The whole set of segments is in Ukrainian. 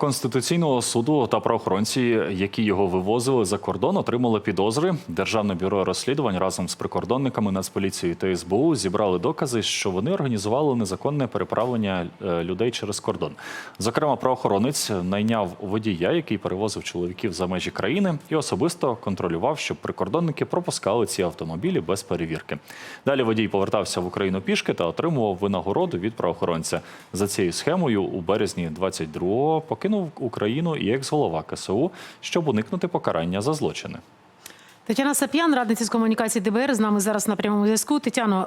Конституційного суду та правоохоронці, які його вивозили за кордон, отримали підозри. Державне бюро розслідувань разом з прикордонниками Нацполіцією та СБУ зібрали докази, що вони організували незаконне переправлення е, людей через кордон. Зокрема, правоохоронець найняв водія, який перевозив чоловіків за межі країни, і особисто контролював, щоб прикордонники пропускали ці автомобілі без перевірки. Далі водій повертався в Україну пішки та отримував винагороду від правоохоронця. За цією схемою у березні 22-го покинув Україну і екс-голова КСУ, щоб уникнути покарання за злочини. Тетяна Сап'ян, радниця з комунікації ДБР, з нами зараз на прямому зв'язку. Тетяно,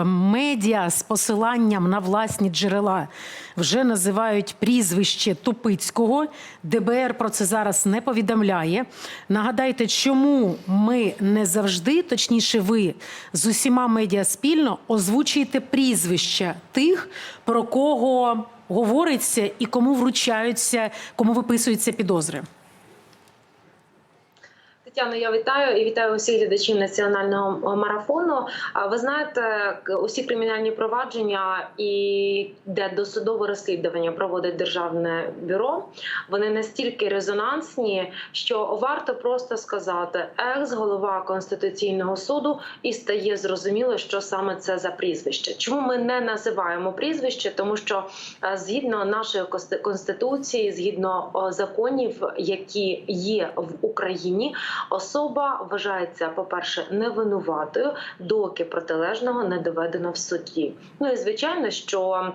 е, медіа з посиланням на власні джерела вже називають прізвище Тупицького. ДБР про це зараз не повідомляє. Нагадайте, чому ми не завжди, точніше, ви з усіма медіа спільно озвучуєте прізвища тих, про кого говориться і кому вручаються, кому виписуються підозри. Тетяно, я вітаю і вітаю усіх глядачів національного марафону. Ви знаєте, усі кримінальні провадження і де досудове розслідування проводить державне бюро. Вони настільки резонансні, що варто просто сказати екс-голова конституційного суду, і стає зрозуміло, що саме це за прізвище. Чому ми не називаємо прізвище? Тому що е, згідно нашої конституції, згідно законів, які є в Україні, особа вважається, по-перше, невинуватою, доки протилежного не доведено в суді. Ну і звичайно, що.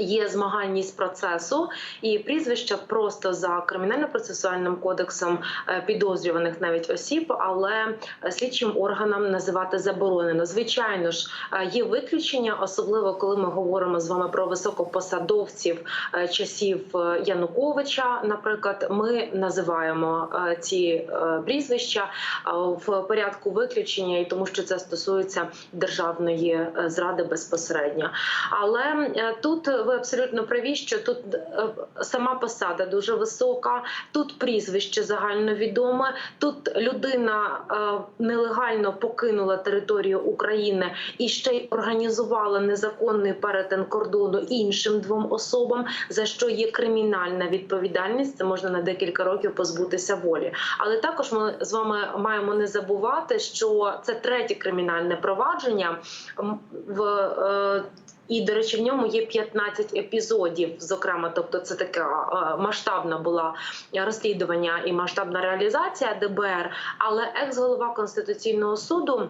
Є змагальність процесу і прізвища просто за кримінально-процесуальним кодексом е, підозрюваних навіть осіб, але е, слідчим органам називати заборонено. Звичайно ж, е, є виключення, особливо коли ми говоримо з вами про високопосадовців часів Януковича. Наприклад, ми називаємо ці прізвища в порядку виключення, і тому що це стосується державної зради безпосередньо. Але тут ви абсолютно праві, що тут е, сама посада дуже висока, тут прізвище загальновідоме, тут людина е, нелегально покинула територію України і ще й організувала незаконний перетин кордону іншим двом особам, за що є кримінальна відповідальність. Це можна на декілька років позбутися волі. Але також ми з вами маємо не забувати, що це третє кримінальне провадження в. І, до речі, в ньому є 15 епізодів, зокрема, тобто це таке е, масштабна була розслідування і масштабна реалізація ДБР. Але екс-голова конституційного суду.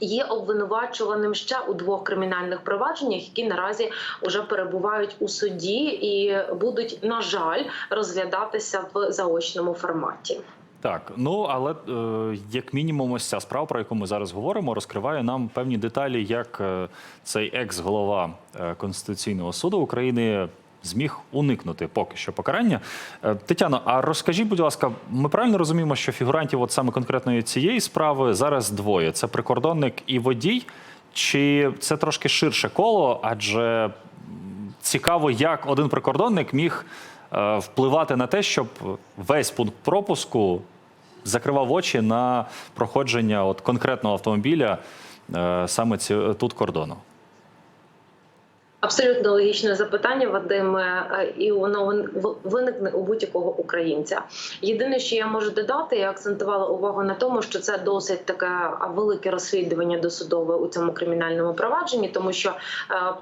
Є обвинувачуваним ще у двох кримінальних провадженнях, які наразі вже перебувають у суді і будуть, на жаль, розглядатися в заочному форматі. Так, ну але е, як мінімум, ось ця справа, про яку ми зараз говоримо, розкриває нам певні деталі, як е, цей екс-голова е, Конституційного суду України зміг уникнути поки що покарання. Е, Тетяно, а розкажіть, будь ласка, ми правильно розуміємо, що фігурантів, от саме конкретної цієї справи, зараз двоє: це прикордонник і водій, чи це трошки ширше коло? Адже цікаво, як один прикордонник міг е, впливати на те, щоб весь пункт пропуску закривав очі на проходження от конкретного автомобіля е, саме ці, тут кордону. Абсолютно логічне запитання, Вадиме, е, і воно виникне у будь-якого українця. Єдине, що я можу додати, я акцентувала увагу на тому, що це досить таке велике розслідування досудове у цьому кримінальному провадженні, тому що е,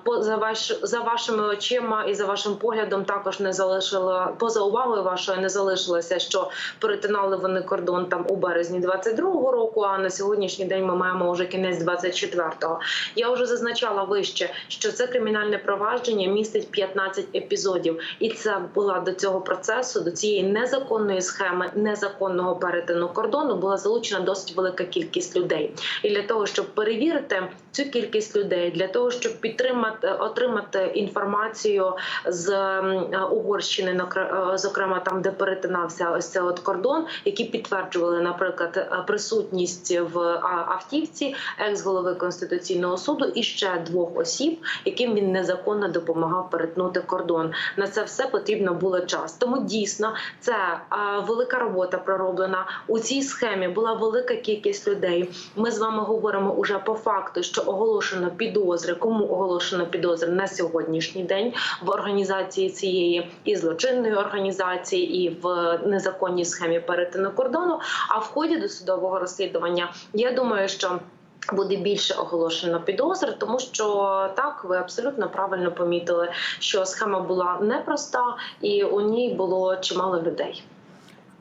поза ваш за вашими очима і за вашим поглядом також не залишило поза увагою вашою не залишилося, що перетинали вони кордон там у березні 22-го року. А на сьогоднішній день ми маємо вже кінець 24-го. Я вже зазначала вище, що це кримінальне провадження містить 15 епізодів, і це була до цього процесу, до цієї незаконної схеми незаконного перетину кордону була залучена досить велика кількість людей. І для того, щоб перевірити цю кількість людей, для того, щоб підтримати отримати інформацію з Угорщини, е, зокрема там, де перетинався ось цей от кордон, які підтверджували, наприклад, присутність в автівці екс-голови конституційного суду і ще двох осіб, яким він не незаконно допомагав перетнути кордон. На це все потрібно було час. Тому дійсно це велика робота пророблена у цій схемі. Була велика кількість людей. Ми з вами говоримо уже по факту, що оголошено підозри. Кому оголошено підозри на сьогоднішній день в організації цієї і злочинної організації, і в незаконній схемі перетину кордону. А в ході досудового розслідування я думаю, що. Буде більше оголошено підозр, тому що так ви абсолютно правильно помітили, що схема була непроста, і у ній було чимало людей.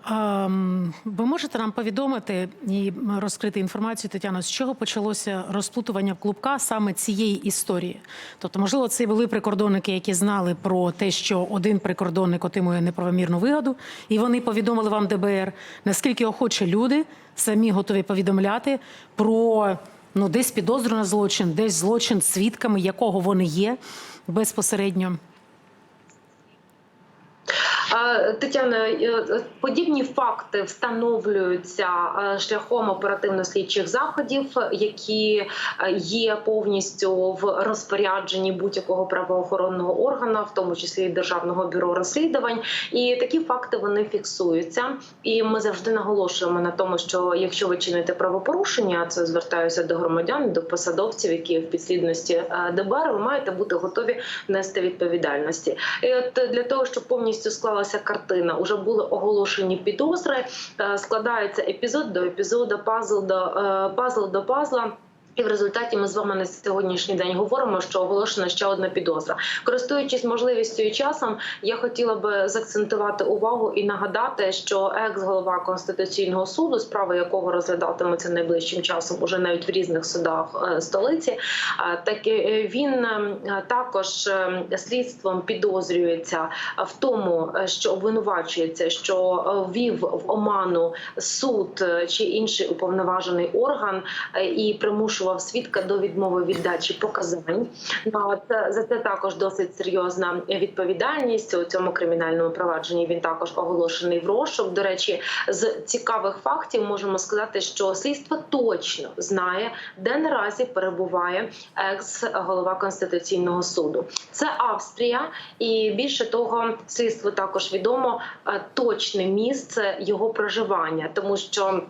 Ем, Ви можете нам повідомити і розкрити інформацію, Тетяно, з чого почалося розплутування клубка саме цієї історії? Тобто, можливо, це були прикордонники, які знали про те, що один прикордонник отримує неправомірну вигоду, і вони повідомили вам ДБР. Наскільки охоче люди самі готові повідомляти про ну десь підозру на злочин, десь злочин свідками, якого вони є безпосередньо. Е, Тетяна, е, подібні факти встановлюються е, шляхом оперативно-слідчих заходів, які е, є повністю в розпорядженні будь-якого правоохоронного органу, в тому числі і державного бюро розслідувань. І такі факти вони фіксуються. І ми завжди наголошуємо на тому, що якщо ви чините правопорушення, це звертаюся до громадян, до посадовців, які в підслідності е, ДБР, ви маєте бути готові нести відповідальності. І от для того, щоб повністю склалася картина, вже були оголошені підозри. е, Складається епізод до епізоду, пазл до е, пазл до пазла. І в результаті ми з вами на сьогоднішній день говоримо, що оголошена ще одна підозра. Користуючись можливістю і часом, я хотіла би заакцентувати увагу і нагадати, що екс-голова конституційного суду, справа якого розглядатиметься найближчим часом, уже навіть в різних судах е, столиці, е, так він е, також слідством підозрюється в тому, що обвинувачується, що ввів в оману суд чи інший уповноважений орган і примушував свідка до відмови від дачі показань. Ну, за це також досить серйозна відповідальність у цьому кримінальному провадженні. Він також оголошений в розшук. До речі, з цікавих фактів можемо сказати, що слідство точно знає, де наразі перебуває екс голова конституційного суду. Це Австрія, і більше того, слідству також відомо е, точне місце його проживання, тому що.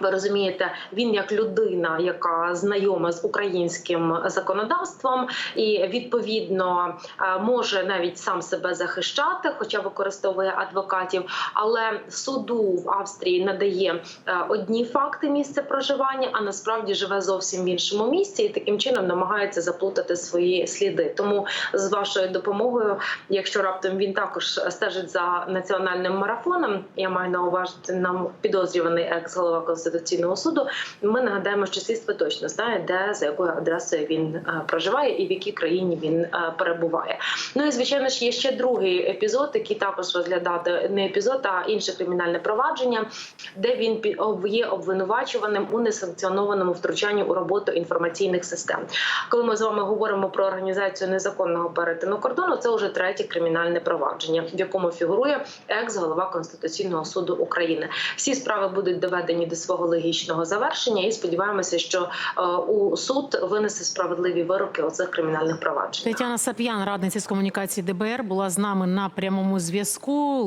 Ви розумієте, він як людина, яка знайома з українським законодавством, і відповідно е, може навіть сам себе захищати, хоча використовує адвокатів. Але суду в Австрії надає е, одні факти місця проживання, а насправді живе зовсім в іншому місці, і таким чином намагається заплутати свої сліди. Тому з вашою допомогою, якщо раптом він також стежить за національним марафоном, я маю на увазі нам підозрюваний екс-голова конституційного суду. Ми нагадаємо, що слідство точно знає, де за якою адресою він е, проживає і в якій країні він е, перебуває. Ну і звичайно ж є ще другий епізод, який також розглядати не епізод, а інше кримінальне провадження, де він є обвинувачуваним у несанкціонованому втручанні у роботу інформаційних систем. Коли ми з вами говоримо про організацію незаконного перетину кордону, це вже третє кримінальне провадження, в якому фігурує екс-голова Конституційного суду України. Всі справи будуть доведені до свого логічного завершення, і сподіваємося, що е, у суд винесе справедливі вироки оцих кримінальних проваджень. Тетяна Сап'ян, радниця з комунікації ДБР, була з нами на прямому зв'язку.